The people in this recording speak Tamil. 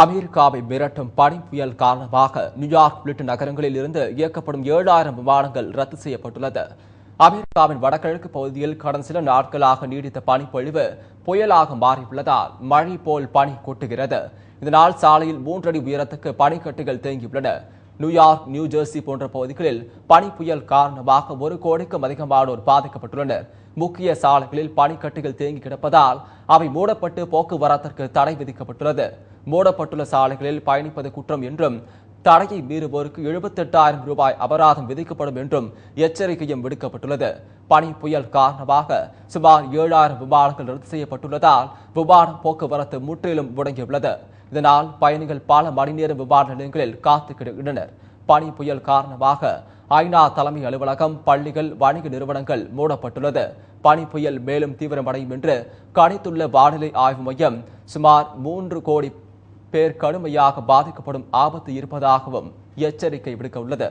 அமெரிக்காவை மிரட்டும் பனி புயல் காரணமாக நியூயார்க் உள்ளிட்ட நகரங்களில் இருந்து இயக்கப்படும் ஏழாயிரம் விமானங்கள் ரத்து செய்யப்பட்டுள்ளது. அமெரிக்காவின் வடகிழக்கு பகுதியில் கடந்த சில நாட்களாக நீடித்த பனிப்பொழிவு புயலாக மாறியுள்ளதால் மழை போல் பனி கொட்டுகிறது. இதனால் சாலையில் மூன்றடி உயரத்துக்கு பனிக்கட்டுகள் தேங்கியுள்ளன. நியூயார்க் நியூ ஜெர்சி போன்ற பகுதிகளில் பனி புயல் காரணமாக ஒரு கோடிக்கும் அதிகமானோர் பாதிக்கப்பட்டுள்ளனர். முக்கிய சாலைகளில் பனிக்கட்டிகள் தேங்கி கிடப்பதால் அவை மூடப்பட்டு போக்குவரத்திற்கு தடை விதிக்கப்பட்டுள்ளது. மூடப்பட்டுள்ள சாலைகளில் பயணிப்பது குற்றம் என்றும் தடையை மீறுவோருக்கு எழுபத்தெட்டாயிரம் ரூபாய் அபராதம் விதிக்கப்படும் என்றும் எச்சரிக்கையும் விடுக்கப்பட்டுள்ளது. பனி புயல் காரணமாக சுமார் ஏழாயிரம் விமானங்கள் ரத்து செய்யப்பட்டுள்ளதால் விமான போக்குவரத்து முற்றிலும் முடங்கியுள்ளது. இதனால் பயணிகள் பல மணி நேரம் விமான நிலையங்களில் காத்து கிடக்கின்றனர். பனி புயல் காரணமாக ஐநா தலைமை அலுவலகம் பள்ளிகள் வணிக நிறுவனங்கள் மூடப்பட்டுள்ளது. பனி புயல் மேலும் தீவிரமடையும் என்று கணித்துள்ள வானிலை ஆய்வு மையம் சுமார் மூன்று கோடி பேர் கடுமையாக பாதிக்கப்படும் ஆபத்து இருப்பதாகவும் எச்சரிக்கை விடுக்க உள்ளது.